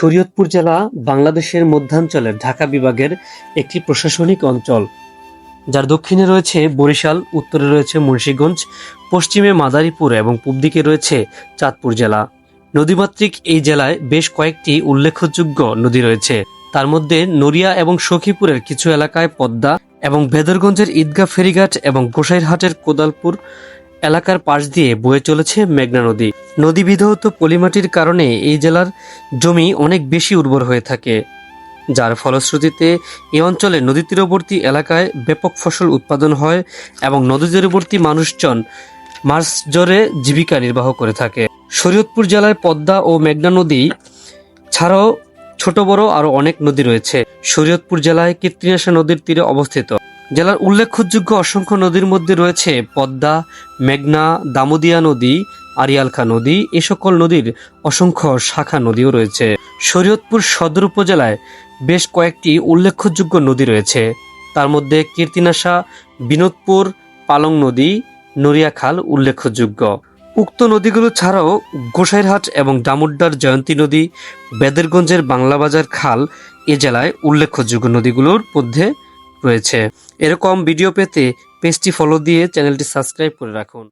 শরীয়তপুর জেলা বাংলাদেশের মধ্যাঞ্চলের ঢাকা বিভাগের একটি প্রশাসনিক অঞ্চল। যার দক্ষিণে রয়েছে বরিশাল, উত্তরে রয়েছে মুন্সীগঞ্জ, পশ্চিমে মাদারীপুর এবং পূব দিকে রয়েছে চাঁদপুর জেলা। নদীমাতৃক এই জেলায় বেশ কয়েকটি উল্লেখযোগ্য নদী রয়েছে। তার মধ্যে নড়িয়া এবং সখীপুরের কিছু এলাকায় পদ্মা এবং ভেদরগঞ্জের ঈদগাহ ফেরিঘাট এবং গোসাইরহাটের কোদালপুর এলাকার পাশ দিয়ে বয়ে চলেছে মেঘনা নদী। নদী বিধৌত পলিমাটির কারণে এই জেলার জমি অনেক বেশি উর্বর হয়ে থাকে। যার ফলশ্রুতিতে এই অঞ্চলে নদী তীরবর্তী এলাকায় ব্যাপক ফসল উৎপাদন হয় এবং নদী তীরবর্তী মানুষজন মাছ জরে জীবিকা নির্বাহ করে থাকে। শরীয়তপুর জেলায় পদ্মা ও মেঘনা নদী ছাড়াও ছোট, বড় আরও অনেক নদী রয়েছে। শরীয়তপুর জেলায় কীর্তিনাশা নদীর তীরে অবস্থিত। জেলার উল্লেখযোগ্য অসংখ্য নদীর মধ্যে রয়েছে পদ্মা, মেঘনা, দামোদিয়া নদী আরিয়ালখা নদী, এ সকল নদীর অসংখ্য শাখা নদীও রয়েছে। শরীয়তপুর সদর উপজেলায় বেশ কয়েকটি উল্লেখযোগ্য নদী রয়েছে। তার মধ্যে কীর্তিনাশা, বিনোদপুর, পালং নদী, নড়িয়াখাল উল্লেখযোগ্য। উক্ত নদীগুলো ছাড়াও গোসাইরহাট এবং ডামুড্ডার জয়ন্তী নদী, বেদেরগঞ্জের বাংলাবাজার খাল এ জেলায় উল্লেখযোগ্য নদীগুলোর মধ্যে রয়েছে। এরকম ভিডিও পেতে পেজটি ফলো দিয়ে চ্যানেলটি সাবস্ক্রাইব করে রাখুন।